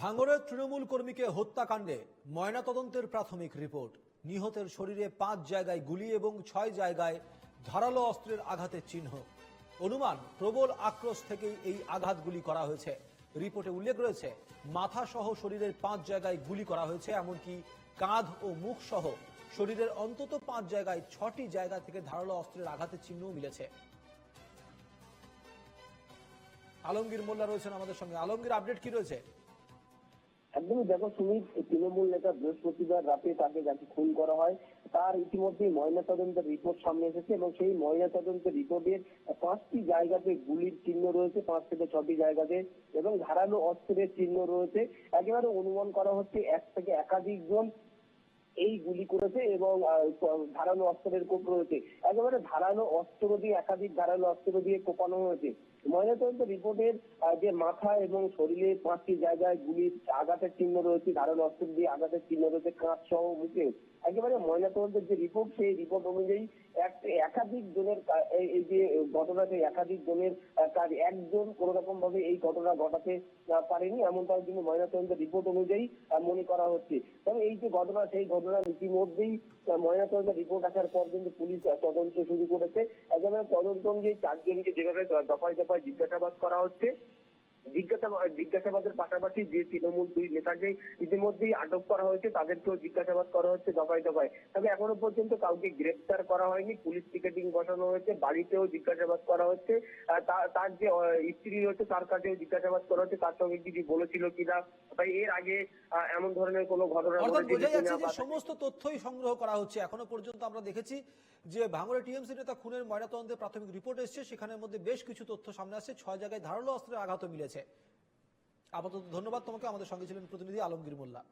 ভাঙড়ের তৃণমূল কর্মীকে হত্যাকাণ্ডে ময়নাতদন্তের প্রাথমিক রিপোর্ট। নিহতের শরীরে পাঁচ জায়গায় গুলি এবং ছয় জায়গায় ধারালো অস্ত্রের আঘাতের চিহ্ন। অনুমান, প্রবল আক্রোশ থেকেই এই আঘাতগুলি করা হয়েছে। রিপোর্টে উল্লেখ রয়েছে মাথা সহ শরীরের পাঁচ জায়গায় গুলি করা হয়েছে, এমনকি কাঁধ ও মুখ সহ শরীরের অন্তত পাঁচ জায়গায় ছটি জায়গা থেকে ধারালো অস্ত্রের আঘাতের চিহ্নও মিলেছে। আলমগীর মোল্লা রয়েছেন আমাদের সঙ্গে। আলমগীর, আপডেট কি রয়েছে? একদমই দেখো, সুমিত তৃণমূল নেতা বৃহস্পতিবার রাতে তাকে যাকে খুন করা হয়। তার ইতিমধ্যে ময়না তদন্তের রিপোর্ট সামনে এসেছে এবং সেই ময়না তদন্তের রিপোর্টে পাঁচটি জায়গাতে গুলির চিহ্ন রয়েছে, পাঁচ থেকে ছটি জায়গাতে এবং ধারালো অস্ত্রের চিহ্ন রয়েছে। একেবারে অনুমান করা হচ্ছে এক থেকে একাধিক জন এই গুলি করেছে এবং ধারালো অস্ত্রের কোপ রয়েছে একেবারে ধারালো অস্ত্র দিয়ে, একাধিক ধারালো অস্ত্র দিয়ে কোপানো হয়েছে। ময়নাতদন্ত রিপোর্টের যে মাথা এবং শরীরে পাঁচটি জায়গায় গুলির আঘাতের চিহ্ন রয়েছে, ধারালো অস্ত্র দিয়ে আঘাতের চিহ্ন রয়েছে কাঁচ সহ মুখে একেবারে ময়নাতদন্তের যে রিপোর্ট, সেই রিপোর্ট অনুযায়ী একাধিক কা- এই যে ঘটনাতে একাধিক আহ, কাজ একজন কোন রকম ভাবে এই ঘটনা ঘটাতে পারেনি এমনটাও কিন্তু ময়নাতদন্তের রিপোর্ট অনুযায়ী মনে করা হচ্ছে। তবে এই যে ঘটনা সেই ঘটনা ইতিমধ্যেই ময়নাতদন্তের রিপোর্ট আসার পর কিন্তু পুলিশ তদন্ত শুরু করেছে। একেবারে তদন্ত অনুযায়ী চারজনকে যেভাবে দফায় দফায় জিজ্ঞাসাবাদ করা হচ্ছে জিজ্ঞাসাবাদের পাশাপাশি যে তৃণমূল দুই নেতাকে ইতিমধ্যেই আটক করা হয়েছে তাদেরকেও জিজ্ঞাসাবাদ করা হচ্ছে দফায় দফায়। তবে এখনও পর্যন্ত কাউকে গ্রেপ্তার করা হয়নি পুলিশ টিকেটিং বসানো হয়েছে বাড়িতেও জিজ্ঞাসাবাদ করা হচ্ছে। তার যে স্ত্রী রয়েছে তার কাছেও জিজ্ঞাসাবাদ করা হচ্ছে তার সঙ্গে কিছু বলেছিল কিনা তাই এর আগে এমন ধরনের কোনো ঘটনা বোঝা যাচ্ছে যে বা- সমস্ত তথ্যই সংগ্রহ করা হচ্ছে। এখনও পর্যন্ত আমরা দেখেছি যে ভাঙড়ে টিএমসি নেতা খুনের ময়নাতদন্তের প্রাথমিক রিপোর্ট এসেছে সেখানের মধ্যে বেশ কিছু তথ্য সামনে আসছে। ছয় জায়গায় ধারালো অস্ত্রের আঘাত মিলেছে। আপাতত ধন্যবাদ তোমাকে। আমাদের সঙ্গে ছিলেন প্রতিনিধি আলমগীর মোল্লা।